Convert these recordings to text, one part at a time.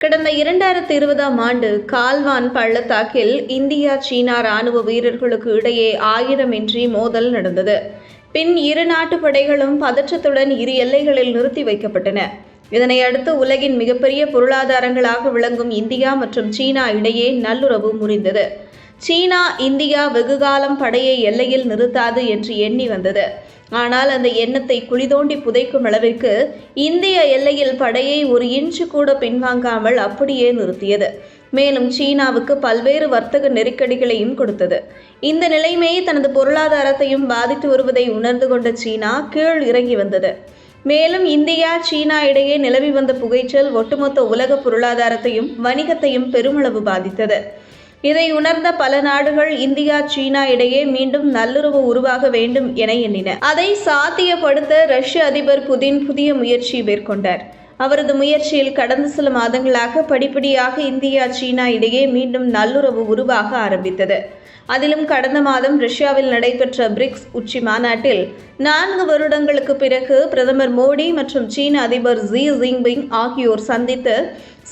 கடந்த இரண்டாயிரத்தி இருபதாம் ஆண்டு கால்வான் பள்ளத்தாக்கில் இந்தியா சீனா ராணுவ வீரர்களுக்கு இடையே ஆயுதமின்றி மோதல் நடந்தது. பின் இரு நாட்டு படைகளும் பதற்றத்துடன் இரு எல்லைகளில் நிறுத்தி வைக்கப்பட்டன. இதனை அடுத்து உலகின் மிகப்பெரிய பொருளாதாரங்களாக விளங்கும் இந்தியா மற்றும் சீனா இடையே நல்லுறவு முறிந்தது. சீனா இந்தியா வெகுகாலம் படையை எல்லையில் நிறுத்தாது என்று எண்ணி வந்தது. ஆனால் அந்த எண்ணத்தை குளிதோண்டி புதைக்கும் அளவிற்கு இந்திய எல்லையில் படையை ஒரு இன்ச்சு கூட பின்வாங்காமல் அப்படியே நிறுத்தியது. மேலும் சீனாவுக்கு பல்வேறு வர்த்தக நெருக்கடிகளையும் கொடுத்தது. இந்த நிலைமை தனது பொருளாதாரத்தையும் பாதித்து வருவதை உணர்ந்து கொண்ட சீனா கீழ் இறங்கி வந்தது. மேலும் இந்தியா சீனா இடையே நிலவி வந்த புகைச்சல் ஒட்டுமொத்த உலக பொருளாதாரத்தையும் வணிகத்தையும் பெருமளவு பாதித்தது. இதை உணர்ந்த பல நாடுகள் இந்தியா சீனா இடையே மீண்டும் நல்லுறவு உருவாக வேண்டும் என எண்ணின. அதை சாத்தியப்படுத்த ரஷ்ய அதிபர் புதின் புதிய முயற்சி மேற்கொண்டார். அவரது முயற்சியில் கடந்த சில மாதங்களாக படிப்படியாக இந்தியா சீனா இடையே மீண்டும் நல்லுறவு உருவாக ஆரம்பித்தது. அதிலும் கடந்த மாதம் ரஷ்யாவில் நடைபெற்ற பிரிக்ஸ் உச்சி மாநாட்டில் நான்கு வருடங்களுக்கு பிறகு பிரதமர் மோடி மற்றும் சீன அதிபர் ஜி ஜின்பிங் ஆகியோர் சந்தித்து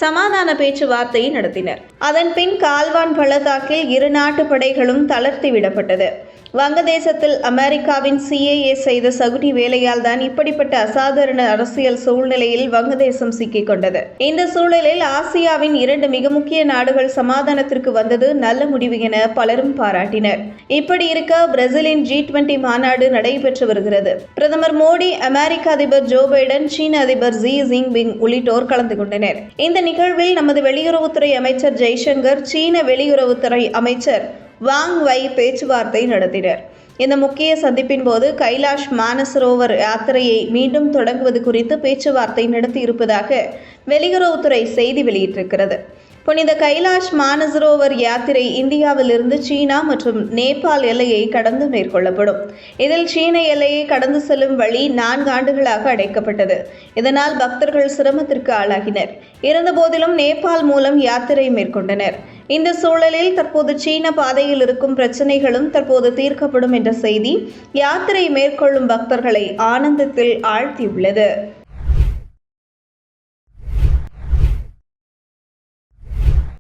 சமாதான பேச்சுவார்த்தை நடத்தினர். அதன்பின் கால்வான் பள்ளத்தாக்கில் இரு நாட்டு படைகளும் தளர்த்தி விடப்பட்டது. வங்கதேசத்தில் அமெரிக்காவின் சிஏஏ செய்த சகுனி வேலையால் தான் இப்படிப்பட்ட அசாதாரண அரசியல் சூழ்நிலையில் வங்கதேசம் சிக்கிக் கொண்டது இந்த சூழலில் ஆசியாவின் இரண்டு மிக முக்கிய நாடுகள் சமாதானத்திற்கு வந்தது நல்ல முடிவு என பலரும் பாராட்டினர். இப்படி இருக்க பிரேசிலின் ஜி டுவெண்டி மாநாடு நடைபெற்று வருகிறது. பிரதமர் மோடி அமெரிக்க அதிபர் ஜோ பைடன் சீன அதிபர் ஜி ஜின்பிங் உள்ளிட்டோர் கலந்து கொண்டனர். இந்த நிகழ்வில் நமது வெளியுறவுத்துறை அமைச்சர் ஜெய்சங்கர் சீன வெளியுறவுத்துறை அமைச்சர் வாங் வை பேச்சுவார்த்தை நடத்தினர். இந்த முக்கிய சந்திப்பின் போது கைலாஷ் மானசரோவர் யாத்திரையை மீண்டும் தொடங்குவது குறித்து பேச்சுவார்த்தை நடத்தியிருப்பதாக வெளியுறவுத்துறை செய்தி வெளியிட்டிருக்கிறது. புனித கைலாஷ் மானசரோவர் யாத்திரை இந்தியாவிலிருந்து சீனா மற்றும் நேபாள் எல்லையை கடந்து மேற்கொள்ளப்படும். இதில் சீன எல்லையை கடந்து செல்லும் வழி நான்கு ஆண்டுகளாக அடைக்கப்பட்டது. இதனால் பக்தர்கள் சிரமத்திற்கு ஆளாகினர். இருந்தபோதிலும் நேபாள் மூலம் யாத்திரை மேற்கொண்டனர். இந்த சூழலில் தற்போது சீன பாதையில் இருக்கும் பிரச்சனைகளும் தற்போது தீர்க்கப்படும் என்ற செய்தி யாத்திரை மேற்கொள்ளும் பக்தர்களை ஆனந்தத்தில் ஆழ்த்தியுள்ளது.